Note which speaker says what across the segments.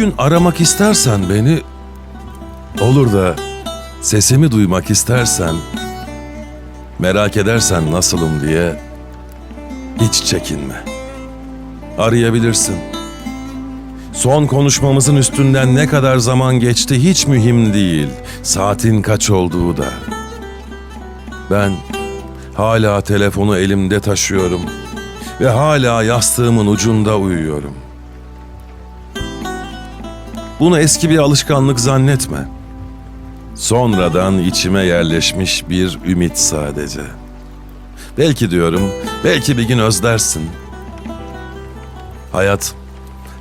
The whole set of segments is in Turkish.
Speaker 1: gün aramak istersen beni, olur da sesimi duymak istersen, merak edersen nasılım diye hiç çekinme. Arayabilirsin. Son konuşmamızın üstünden ne kadar zaman geçti hiç mühim değil. Saatin kaç olduğu da. Ben hala telefonu elimde taşıyorum ve hala yastığımın ucunda uyuyorum. Bunu eski bir alışkanlık zannetme. Sonradan içime yerleşmiş bir ümit sadece. Belki diyorum, belki bir gün özlersin. Hayat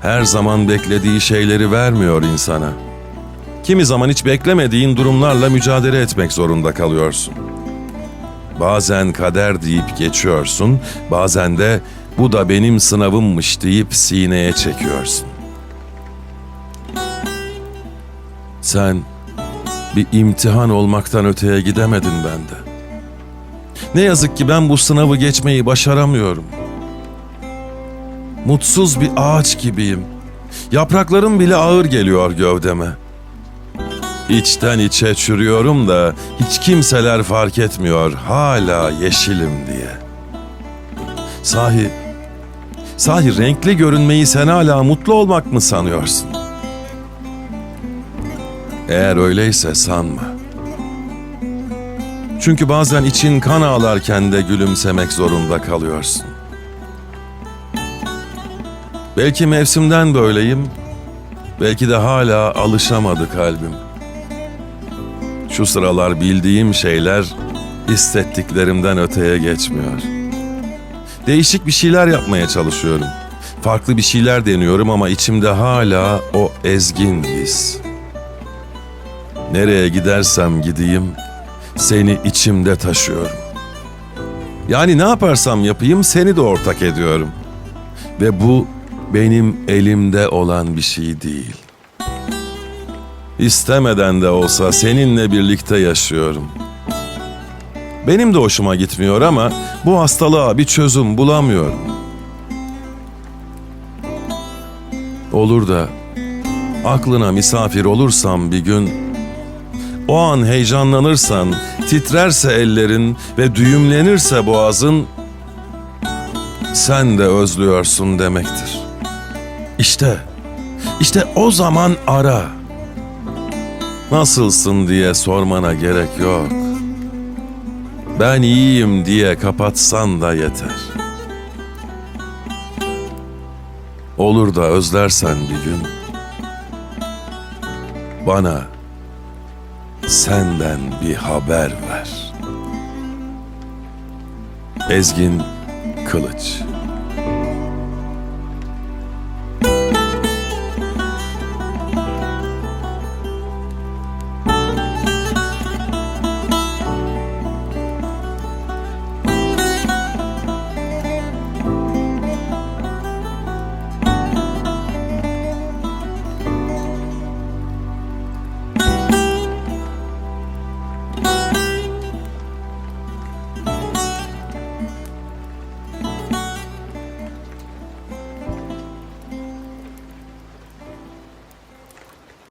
Speaker 1: her zaman beklediği şeyleri vermiyor insana. Kimi zaman hiç beklemediğin durumlarla mücadele etmek zorunda kalıyorsun. Bazen kader deyip geçiyorsun, bazen de bu da benim sınavımmış deyip sineye çekiyorsun. Sen bir imtihan olmaktan öteye gidemedin bende. Ne yazık ki ben bu sınavı geçmeyi başaramıyorum. Mutsuz bir ağaç gibiyim. Yapraklarım bile ağır geliyor gövdeme. İçten içe çürüyorum da hiç kimseler fark etmiyor hala yeşilim diye. Sahi, sahi renkli görünmeyi sen hala mutlu olmak mı sanıyorsun? Eğer öyleyse sanma. Çünkü bazen için kan ağlarken de gülümsemek zorunda kalıyorsun. Belki mevsimden böyleyim, belki de hala alışamadı kalbim. Şu sıralar bildiğim şeyler hissettiklerimden öteye geçmiyor. Değişik bir şeyler yapmaya çalışıyorum. Farklı bir şeyler deniyorum ama içimde hala o ezgin his. Nereye gidersem gideyim seni içimde taşıyorum. Yani ne yaparsam yapayım seni de ortak ediyorum. Ve bu benim elimde olan bir şey değil. İstemeden de olsa seninle birlikte yaşıyorum. Benim de hoşuma gitmiyor ama bu hastalığa bir çözüm bulamıyorum. Olur da aklına misafir olursam bir gün o an heyecanlanırsan, titrerse ellerin ve düğümlenirse boğazın sen de özlüyorsun demektir. İşte, işte o zaman ara. Nasılsın diye sormana gerek yok. Ben iyiyim diye kapatsan da yeter. Olur da özlersen bir gün bana senden bir haber ver. Ezgin Kılıç